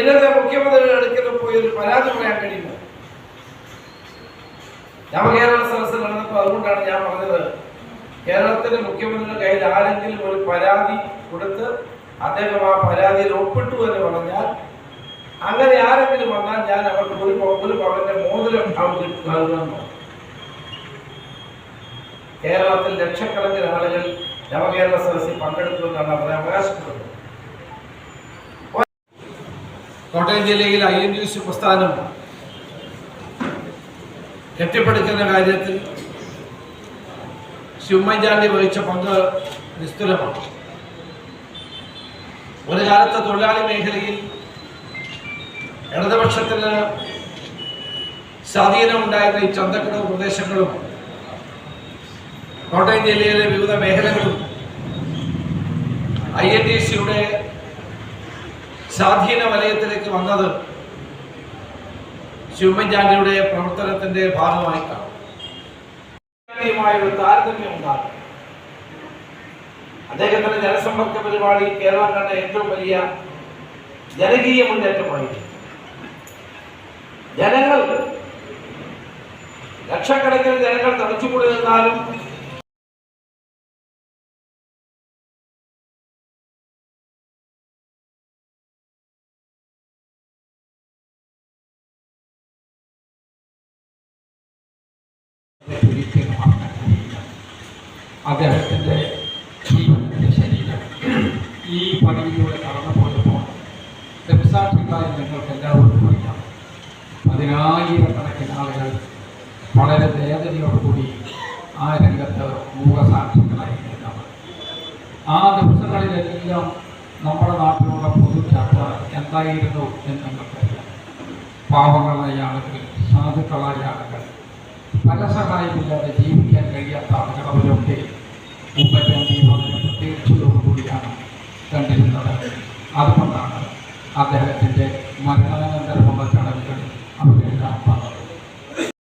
ഇന്നത്തെ മുഖ്യമന്ത്രിയുടെ അടുക്കൽ പോയി ഒരു പരാതി പറയാൻ കഴിയില്ല. കേരള സദസ്സിൽ നടന്നപ്പോൾ അതുകൊണ്ടാണ് ഞാൻ പറഞ്ഞത്. കേരളത്തിലെ മുഖ്യമന്ത്രിയുടെ കയ്യിൽ ആരെങ്കിലും ഒരു പരാതി കൊടുത്ത് അദ്ദേഹം ആ പരാതിയിൽ ഒപ്പിട്ടു എന്ന് പറഞ്ഞാൽ അങ്ങനെ ആരെങ്കിലും വന്നാൽ ഞാൻ അവർക്ക് ഒരു ഒരു പവന്റെ മോതിരം നൽകുന്ന കേരളത്തിൽ ലക്ഷക്കണക്കിന് ആളുകൾ നവകേരള സദസ്സിൽ പങ്കെടുക്കുമെന്നാണ് അവർ അവകാശപ്പെടുന്നത്. കോട്ടയം ജില്ലയിൽ ഐ എൻ യു സി പ്രസ്ഥാനം കെട്ടിപ്പടുക്കുന്ന കാര്യത്തിൽ ശിവമ്മൻചാണ്ടി വഹിച്ച പങ്ക് നിസ്തുലമാണ്. ഒരു കാലത്ത് തൊഴിലാളി മേഖലയിൽ ഇടതുപക്ഷത്തിന് സ്വാധീനമുണ്ടായിരുന്ന ഈ ചന്തക്കടവ് പ്രദേശങ്ങളും കോട്ടയം ജില്ലയിലെ വിവിധ മേഖലകളും ഐ എൻ ഡി സിയുടെ സ്വാധീന വലയത്തിലേക്ക് വന്നത് ശിവമ്മൻചാണ്ടിയുടെ പ്രവർത്തനത്തിന്റെ ഭാഗമായിട്ടാണ്. കാണും ഒരു താരതമ്യം ഉണ്ടാകും അദ്ദേഹത്തിന്റെ ജനസമ്പർക്ക പരിപാടി കേരളം കണ്ട ഏറ്റവും വലിയ ജനകീയ മുന്നേറ്റമായിരുന്നു. ജനങ്ങൾ ലക്ഷക്കണക്കിന് ജനങ്ങൾ തടച്ചുകൂടി നിന്നാലും ഒരിക്കലുമാക്കാൻ കഴിയില്ല അദ്ദേഹത്തിന്റെ ജീവന്റെ ശരീരം. ഈ പണിയിലൂടെ കടന്നു പോയപ്പോൾ രക്തസാക്ഷികളായി നിങ്ങൾക്ക് എല്ലാവർക്കും അറിയാം. പതിനായിരക്കണക്കിന് ആളുകൾ വളരെ വേദനയോടുകൂടി ആ രംഗത്ത് മൂകസാക്ഷികളായി നിന്നവർ ആ ദിവസങ്ങളിലെല്ലാം നമ്മുടെ നാട്ടിലുള്ള പൊതുചർച്ച എന്തായിരുന്നു എന്ന് നിങ്ങൾക്കറിയാം. പാവങ്ങളായ ആളുകൾ സാധുക്കളായ ആളുകൾ ഫലസഹായമില്ലാതെ ജീവിക്കാൻ കഴിയാത്ത അവരൊക്കെ ഉമ്മൻചാണ്ടി വളരെ പ്രത്യേകിച്ചതോടുകൂടിയാണ് കണ്ടിരുന്നത്. അതുകൊണ്ടാണ് അദ്ദേഹത്തിന്റെ മരണാനന്തര